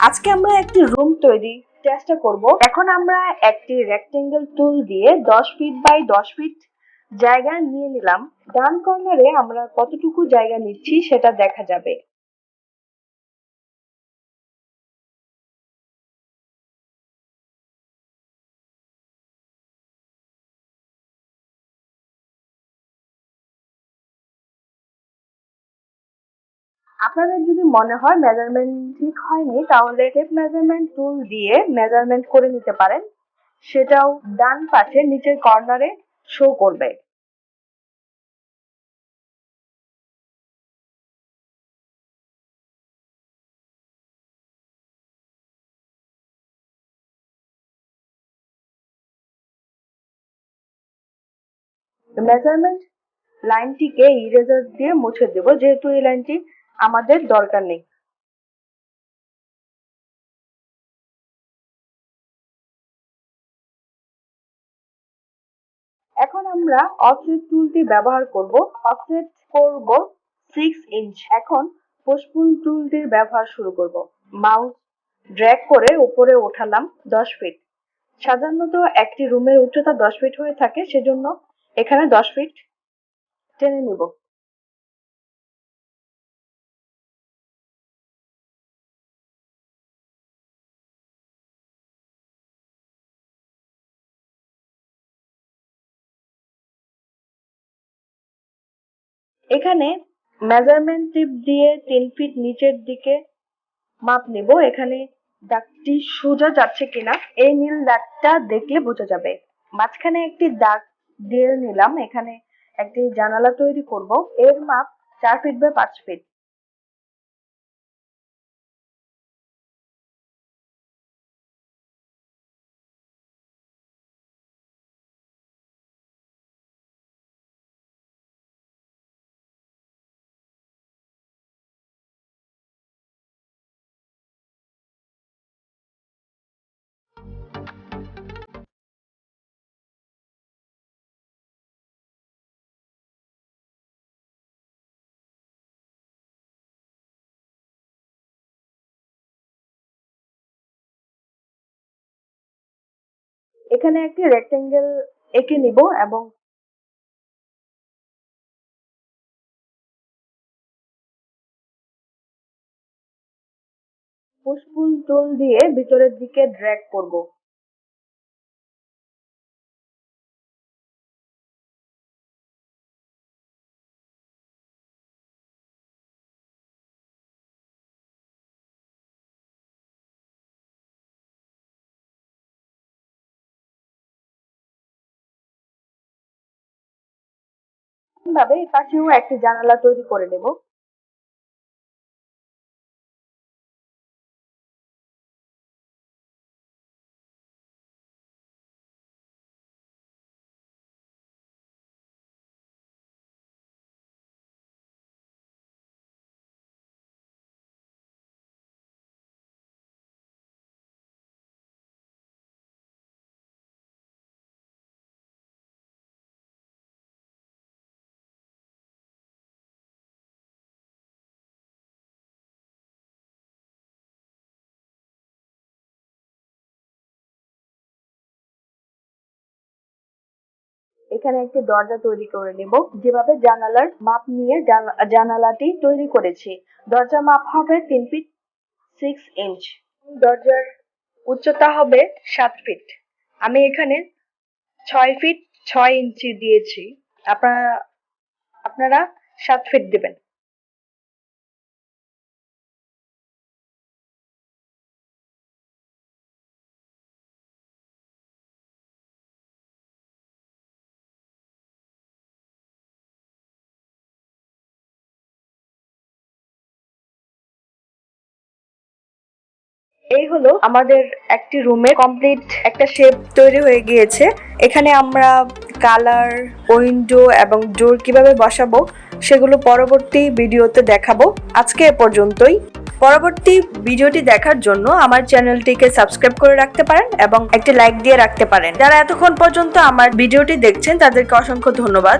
আজকে আমরা একটি রুম তৈরি চেষ্টা করব। এখন আমরা একটি রেক্টেঙ্গেল টুল দিয়ে দশ ফিট বাই দশ ফিট জায়গা নিয়ে নিলাম। ডান কর্নারে আমরা কতটুকু জায়গা নিচ্ছি সেটা দেখা যাবে। আপনাদের যদি মনে হয় মেজারমেন্ট ঠিক হয়নি, তাহলে টেপ মেজারমেন্ট টুল দিয়ে মেজারমেন্ট করে নিতে পারেন। সেটাও ডান পাশে, নিচের কর্নারে শো করবে। মেজারমেন্ট লাইনটিকে ইরেজার দিয়ে মুছে দেব। যেহেতু এই লাইনটি আমাদের দরকার নেই। এখন আমরা অফসেট টুলটি ব্যবহার করব। অফসেট করব সিক্স ইঞ্চ এখন পুশপুল টুলটির ব্যবহার শুরু করব। মাউস ড্র্যাগ করে উপরে ওঠালাম দশ ফিট সাধারণত একটি রুমের উচ্চতা দশ ফিট হয়ে থাকে, সেজন্য এখানে দশ ফিট টেনে নিব। এখানে মেজারমেন্ট টিপ দিয়ে তিন ফিট নিচের দিকে মাপ নেব। এখানে দাগটি সোজা যাচ্ছে কিনা, এই নীল দাগটা দেখলে বোঝা যাবে। মাঝখানে একটি দাগ দিয়ে নিলাম। এখানে একটি জানালা তৈরি করব। এর মাপ চার ফিট বাই পাঁচ ফিট এখানে একটি রেক্টেঙ্গেল এঁকে নিব এবং পুশপুল টুল দিয়ে ভিতরের দিকে ড্র্যাগ করব। ভাবে পাশেও একটি জানালা তৈরি করে নেব। এখানে একটি দরজা তৈরি করে নেব, যেভাবে জানালার মাপ নিয়ে জানালাটি তৈরি করেছি। দরজা মাপ হবে তিন ফিট সিক্স ইঞ্চ দরজার উচ্চতা হবে সাত ফিট। আমি এখানে ছয় ফিট ছয় ইঞ্চি দিয়েছি। আপনারা আপনারা সাত ফিট দেবেন। এই হলো আমাদের একটি রুমে কমপ্লিট একটা শেপ তৈরি হয়ে গিয়েছে। এখানে আমরা কালার উইন্ডো এবং ডোর কীভাবে বসাবো সেগুলো পরবর্তী ভিডিওতে দেখাবো। আজকে এ পর্যন্তই। পরবর্তী ভিডিওটি দেখার জন্য আমার চ্যানেলটিকে সাবস্ক্রাইব করে রাখতে পারেন এবং একটি লাইক দিয়ে রাখতে পারেন। যারা এতক্ষণ পর্যন্ত আমার ভিডিওটি দেখছেন, তাদেরকে অসংখ্য ধন্যবাদ।